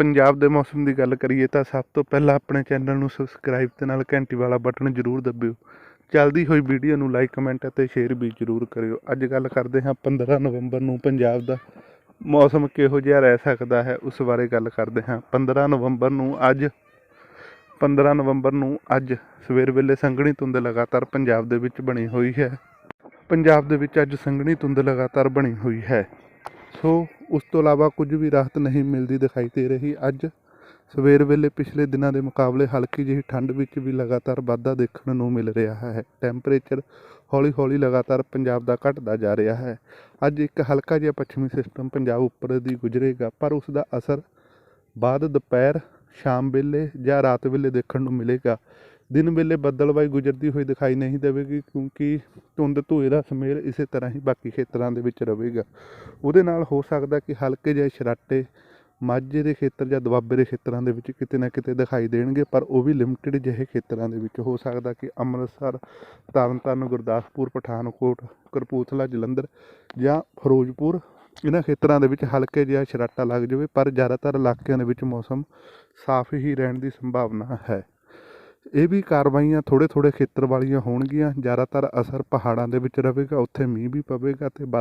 ਪੰਜਾਬ ਦੇ ਮੌਸਮ ਦੀ ਗੱਲ ਕਰੀਏ ਤਾਂ ਸਭ ਤੋਂ ਪਹਿਲਾਂ ਆਪਣੇ ਚੈਨਲ ਨੂੰ ਸਬਸਕ੍ਰਾਈਬ ਤੇ ਨਾਲ ਘੰਟੀ ਵਾਲਾ ਬਟਨ ਜ਼ਰੂਰ ਦਬਿਓ। ਚੱਲਦੀ ਹੋਈ ਵੀਡੀਓ ਨੂੰ ਲਾਈਕ, ਕਮੈਂਟ ਅਤੇ ਸ਼ੇਅਰ ਵੀ ਜ਼ਰੂਰ ਕਰਿਓ। ਅੱਜ ਗੱਲ ਕਰਦੇ ਹਾਂ 15 ਨਵੰਬਰ ਨੂੰ ਪੰਜਾਬ ਦਾ ਮੌਸਮ ਕਿਹੋ ਜਿਹਾ ਰਹਿ ਸਕਦਾ ਹੈ, ਉਸ ਬਾਰੇ ਗੱਲ ਕਰਦੇ ਹਾਂ। 15 ਨਵੰਬਰ ਨੂੰ ਅੱਜ 15 ਨਵੰਬਰ ਨੂੰ ਅੱਜ ਸਵੇਰ ਵੇਲੇ ਸੰਘਣੀ ਧੁੰਦ ਲਗਾਤਾਰ ਪੰਜਾਬ ਦੇ ਵਿੱਚ ਬਣੀ ਹੋਈ ਹੈ। ਪੰਜਾਬ ਦੇ ਵਿੱਚ ਅੱਜ ਸੰਘਣੀ ਧੁੰਦ ਲਗਾਤਾਰ ਬਣੀ ਹੋਈ ਹੈ। ਸੋ ਉਸ ਤੋਂ ਇਲਾਵਾ ਕੁਝ ਵੀ ਰਾਹਤ ਨਹੀਂ ਮਿਲਦੀ ਦਿਖਾਈ ਦੇ ਰਹੀ। ਅੱਜ ਸਵੇਰ ਵੇਲੇ ਪਿਛਲੇ ਦਿਨਾਂ ਦੇ ਮੁਕਾਬਲੇ ਹਲਕੀ ਜਿਹੀ ਠੰਡ ਵਿੱਚ ਵੀ ਲਗਾਤਾਰ ਵਾਧਾ ਦੇਖਣ ਨੂੰ ਮਿਲ ਰਿਹਾ ਹੈ। ਟੈਂਪਰੇਚਰ ਹੌਲੀ ਹੌਲੀ ਲਗਾਤਾਰ ਪੰਜਾਬ ਦਾ ਘਟਦਾ ਜਾ ਰਿਹਾ ਹੈ। ਅੱਜ ਇੱਕ ਹਲਕਾ ਜਿਹਾ ਪੱਛਮੀ ਸਿਸਟਮ ਪੰਜਾਬ ਉੱਪਰ ਦੀ ਗੁਜ਼ਰੇਗਾ, ਪਰ ਉਸ ਦਾ ਅਸਰ ਬਾਅਦ ਦੁਪਹਿਰ, ਸ਼ਾਮ ਵੇਲੇ ਜਾਂ ਰਾਤ ਵੇਲੇ ਦੇਖਣ ਨੂੰ ਮਿਲੇਗਾ। ਦਿਨ ਵੇਲੇ ਬੱਦਲਵਾਈ ਗੁਜ਼ਰਦੀ ਹੋਈ ਦਿਖਾਈ ਨਹੀਂ ਦੇਵੇਗੀ, ਕਿਉਂਕਿ ਧੁੰਦ ਧੂਏ ਦਾ ਸਮੇਲ ਇਸੇ ਤਰ੍ਹਾਂ ਹੀ ਬਾਕੀ ਖੇਤਰਾਂ ਦੇ ਵਿੱਚ ਰਹੇਗਾ। ਉਹਦੇ ਨਾਲ ਹੋ ਸਕਦਾ ਕਿ ਹਲਕੇ ਜਿਹੇ ਛਰਾਟੇ ਮਾਝੇ ਦੇ ਖੇਤਰ ਜਾਂ ਦੁਆਬੇ ਦੇ ਖੇਤਰਾਂ ਦੇ ਵਿੱਚ ਕਿਤੇ ਨਾ ਕਿਤੇ ਦਿਖਾਈ ਦੇਣਗੇ, ਪਰ ਉਹ ਵੀ ਲਿਮਟਿਡ ਜਿਹੇ ਖੇਤਰਾਂ ਦੇ ਵਿੱਚ। ਹੋ ਸਕਦਾ ਕਿ ਅੰਮ੍ਰਿਤਸਰ, ਤਰਨਤਾਰਨ, ਗੁਰਦਾਸਪੁਰ, ਪਠਾਨਕੋਟ, ਕਪੂਰਥਲਾ, ਜਲੰਧਰ ਜਾਂ ਫਿਰੋਜ਼ਪੁਰ ਇਹਨਾਂ ਖੇਤਰਾਂ ਦੇ ਵਿੱਚ ਹਲਕੇ ਜਿਹਾ ਛਰਾਟਾ ਲੱਗ ਜਾਵੇ, ਪਰ ਜ਼ਿਆਦਾਤਰ ਇਲਾਕਿਆਂ ਦੇ ਵਿੱਚ ਮੌਸਮ ਸਾਫ਼ ਹੀ ਰਹਿਣ ਦੀ ਸੰਭਾਵਨਾ ਹੈ। ਇਹ ਵੀ ਕਾਰਵਾਈਆਂ ਥੋੜ੍ਹੇ ਥੋੜ੍ਹੇ ਖੇਤਰ ਵਾਲੀਆਂ ਹੋਣਗੀਆਂ, ਜ਼ਿਆਦਾਤਰ ਅਸਰ ਪਹਾੜਾਂ ਦੇ ਵਿੱਚ ਰਹੇਗਾ, ਉੱਥੇ ਮੀਂਹ ਵੀ ਪਵੇਗਾ ਤੇ ਬਰਫ਼